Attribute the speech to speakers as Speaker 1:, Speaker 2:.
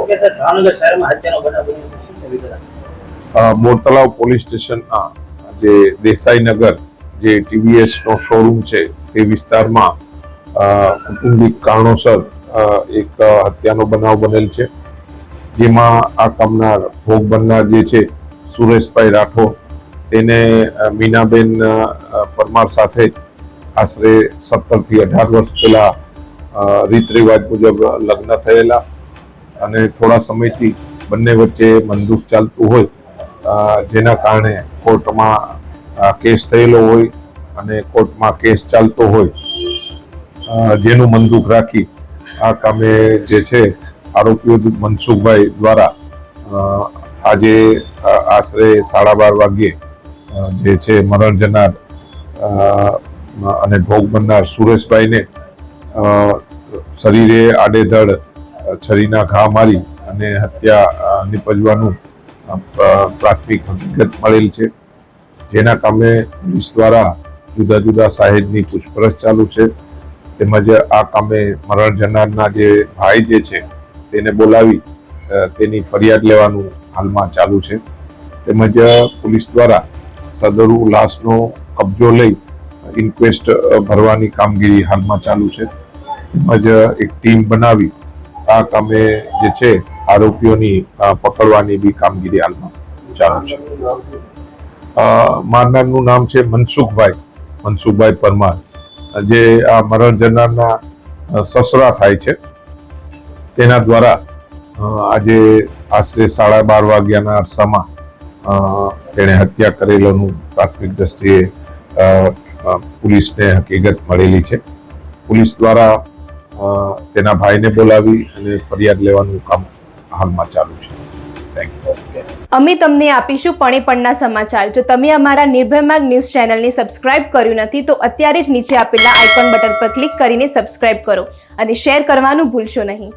Speaker 1: કે સર ભાવનગર શહેરમાં હત્યાનો બનાવ બન્યો છે. શું છે વિગત આપો?
Speaker 2: અ, મોરતલાવ પોલીસ સ્ટેશનના જે દેસાઈનગર જે ટીવીએસ નો શોરૂમ છે તે વિસ્તારમાં કુટુંબિક કારણોસર એક હત્યાનો બનાવ બનેલ છે. જેમાં આ કામનાર ભોગ બનનાર જે છે સુરેશભાઈ રાઠોડ તેને મીનાબેન પરમાર સાથે આશરે સત્તરથી અઢાર વર્ષ પહેલા રીત રિવાજ મુજબ લગ્ન થયેલા. અને થોડા સમયથી બંને વચ્ચે બંદૂક ચાલતું હોય જેના કારણે કોર્ટમાં કેસ થયેલો હોય અને કોર્ટમાં કેસ ચાલતો હોય જેનું બંદૂક રાખી આ કામે જે છે આરોપીઓ મનસુખભાઈ દ્વારા આજે આશરે સાડા બાર વાગ્યે જે છે મરણ જનાર અને ભોગ બનનાર સુરેશભાઈને શરીરે આડેધડ છરીના ઘા મારી અને હત્યા નિપજવાનું પ્રાથમિક હકીકત મળેલ છે. જેના કામે પોલીસ દ્વારા જુદા જુદા સાહેબની પૂછપરછ ચાલુ છે. તેમજ આ કામે મરણ જનારના જે ભાઈ જે છે, તેને બોલાવી તેની ફરિયાદ લેવાનું હાલમાં ચાલુ છે. તેમજ પોલીસ દ્વારા સદરુ લાશનો કબજો લઈ ઇન્ક્વેસ્ટ ભરવાની કામગીરી હાલમાં ચાલુ છે. તેમજ એક ટીમ બનાવી આ કામે જે છે, આરોપીઓની પકડવાની બી કામગીરી હાલમાં ચાલુ છે. મારનારનું નામ છે મનસુખભાઈ મનસુખભાઈ પરમાર. જે આ મરણ જનારના સસરા થાય છે. તેના દ્વારા આજે આશરે સાડા બાર વાગ્યાના અરસામાં તેણે હત્યા કરેલાનું પ્રાથમિક દ્રષ્ટિએ પોલીસને હકીકત મળેલી છે. પોલીસ દ્વારા તેના ભાઈને બોલાવી અને ફરિયાદ લેવાનું કામ હાલમાં ચાલુ છે.
Speaker 3: અમે તમને આપીશું પણે પણના સમાચાર. જો તમે અમારા નિર્ભય માર્ગ ન્યૂઝ ચેનલને સબસ્ક્રાઇબ કર્યું નથી તો અત્યારે જ નીચે આપેલા આઇકોન બટન પર ક્લિક કરીને સબસ્ક્રાઇબ કરો અને શેર કરવાનું ભૂલશો નહીં.